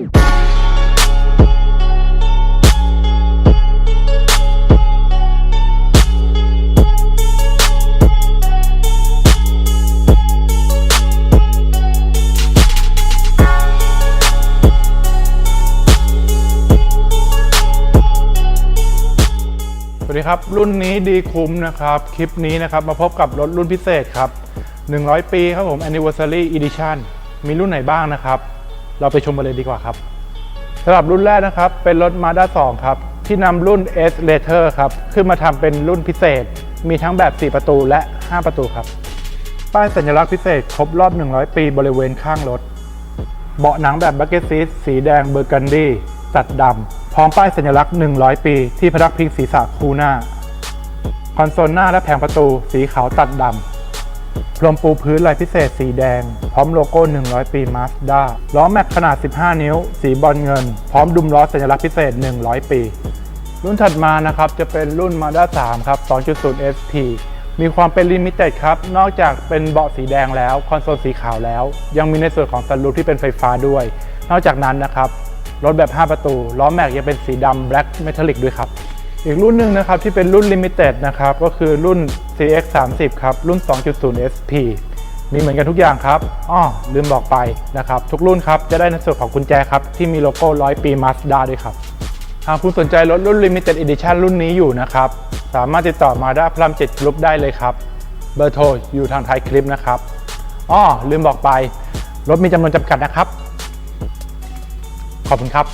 สวัสดีครับ รุ่นนี้ดีคุ้มนะครับ คลิปนี้นะครับ มาพบกับรถรุ่นพิเศษครับ 100 ปีครับผม Anniversary Edition มีรุ่นไหนบ้างนะครับ เราไปชมกันเลยดีกว่าครับสำหรับรุ่นแรกนะครับ เป็นรถ Mazda 2 ครับ ที่นำรุ่น S Later ครับ ขึ้นมาทำเป็นรุ่นพิเศษ มีทั้งแบบ 4 ประตูและ 5 ประตูครับ ป้ายสัญลักษณ์พิเศษครบรอบ 100 ปีบริเวณข้างรถ เบาะหนังแบบบักเก็ตซีทสีแดงเบอร์กันดี้ตัดดำพร้อมป้ายสัญลักษณ์ 100 ปี ที่พนักพิงศีรษะคูหน้า คอนโซลหน้าและแผงประตูสีขาวตัดดำ พรมปูพื้นลายพิเศษสีแดง พร้อมโลโก้ 100 ปีมาสด้าล้อแม็กขนาด 15 นิ้ว สีบอลเงิน พร้อมดุมล้อสัญลักษณ์พิเศษ 100 ปี รุ่นถัดมานะครับ จะเป็นรุ่น Mazda 3 ครับ 2.0 SP มีความเป็นลิมิเต็ดครับ นอกจากเป็นเบาะสีแดงแล้ว คอนโซลสีขาวแล้ว ยังมีในส่วนของซันรูที่เป็นไฟฟ้าด้วย นอกจากนั้นนะครับ รถแบบ 5 ประตู ล้อแม็กยังเป็นสีดำ Black Metallic ด้วยครับ อีกรุ่นหนึ่งนะครับที่เป็นรุ่นลิมิเต็ดนะครับก็คือรุ่น CX 30ครับรุ่น 2.0 SP มีเหมือนกันทุกอย่างครับอ้อลืมบอกไปนะครับทุกรุ่นครับจะได้ในส่วนของกุญแจครับที่มีโลโก้100ปี Mazda ด้วยครับหากคุณสนใจรถรุ่น Limited Edition รุ่นนี้อยู่นะครับสามารถติดต่อมาได้พลัมเจ็ดกรุ๊ปได้เลยครับเบอร์โทรอยู่ทางท้ายคลิปนะครับอ้อลืมบอกไป รถมีจำนวนจำกัดนะครับ ขอบคุณครับ